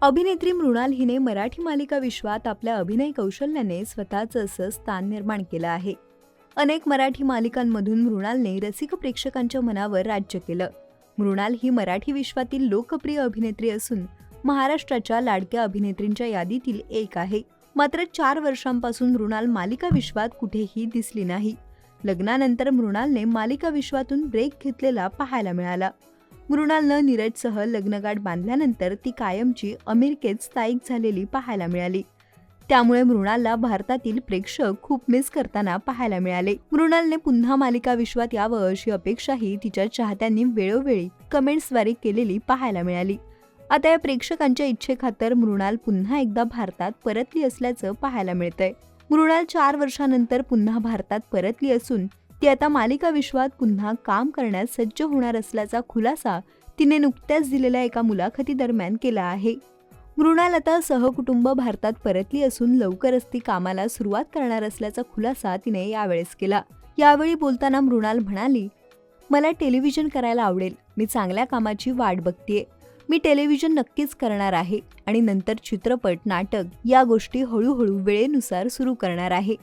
अभिनेत्री मृणाल हिने मराठी मालिका विश्वात आपल्या अभिनय कौशल्याने स्वतःचं असं स्थान निर्माण केलं आहे. अनेक मराठी मालिकांमधून मृणालने रसिक प्रेक्षकांच्या मनावर राज्य केलं. मृणाल ही मराठी विश्वातील लोकप्रिय अभिनेत्री असून महाराष्ट्राच्या लाडक्या अभिनेत्रींच्या यादीतील एक आहे. मात्र चार वर्षांपासून मृणाल मालिका विश्वात कुठेही दिसली नाही. लग्नानंतर मृणालने मालिका विश्वातून ब्रेक घेतलेला पाहायला मिळाला. मृणालनं नीरजसह लग्नगाठ बांधल्यानंतर ती कायमची अमेरिकेत स्थायिक झालेली पाहायला मिळाली. त्यामुळे मृणालला भारतातील प्रेक्षक खूप मिस करताना पाहायला मिळाले. मृणालने पुन्हा मालिका विश्वात यावं अशी अपेक्षाही तिच्या चाहत्यांनी वेळोवेळी कमेंट्सद्वारे केलेली पाहायला मिळाली. आता या प्रेक्षकांच्या इच्छेखातर मृणाल पुन्हा एकदा भारतात परतली असल्याचं पाहायला मिळतंय. मृणाल चार वर्षानंतर पुन्हा भारतात परतली असून ती आता मालिका विश्वात पुन्हा काम करण्यास सज्ज होणार असल्याचा खुलासा तिने नुकत्याच दिलेल्या एका मुलाखतीदरम्यान केला आहे. मृणाल आता सहकुटुंब भारतात परतली असून लवकरच ती कामाला सुरुवात करणार असल्याचा खुलासा तिने यावेळेस केला. यावेळी बोलताना मृणाल म्हणाली मला टेलिव्हिजन करायला आवडेल. मी चांगल्या कामाची वाट बघतीये. मी टेलिव्हिजन नक्कीच करणार आहे आणि नंतर चित्रपट नाटक या गोष्टी हळूहळू वेळेनुसार सुरू करणार आहे.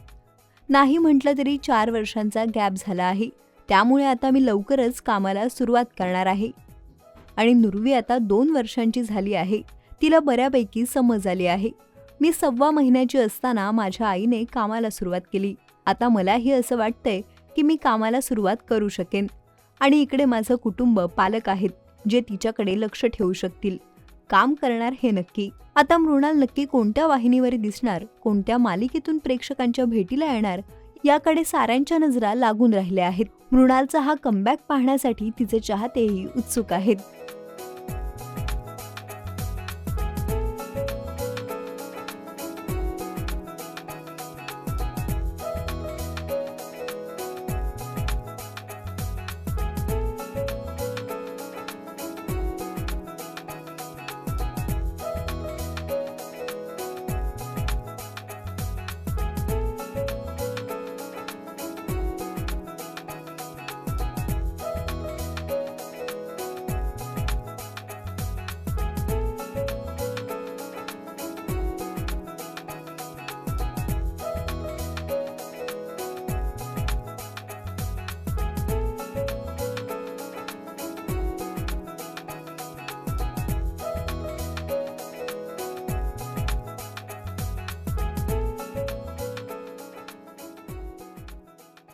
नाही म्हटलं तरी चार वर्षांचा गॅप झाला आहे. त्यामुळे आता मी लवकरच कामाला सुरुवात करणार आहे. आणि नुर्वी आता दोन वर्षांची झाली आहे. तिला बऱ्यापैकी समज आली आहे. मी सव्वा महिन्याची असताना माझ्या आईने कामाला सुरुवात केली. आता मलाही असं वाटतंय की मी कामाला सुरुवात करू शकेन. आणि इकडे माझं कुटुंब पालक आहेत जे तिच्याकडे लक्ष ठेवू शकतील. काम करणार हे नक्की. आता मृणाल नक्की कोणत्या वाहिनीवर दिसणार कोणत्या मालिकेतून प्रेक्षकांच्या भेटीला येणार याकडे साऱ्यांच्या नजरा लागून राहिल्या आहेत. मृणालचा हा कमबॅक पाहण्यासाठी तिचे चाहतेही उत्सुक आहेत.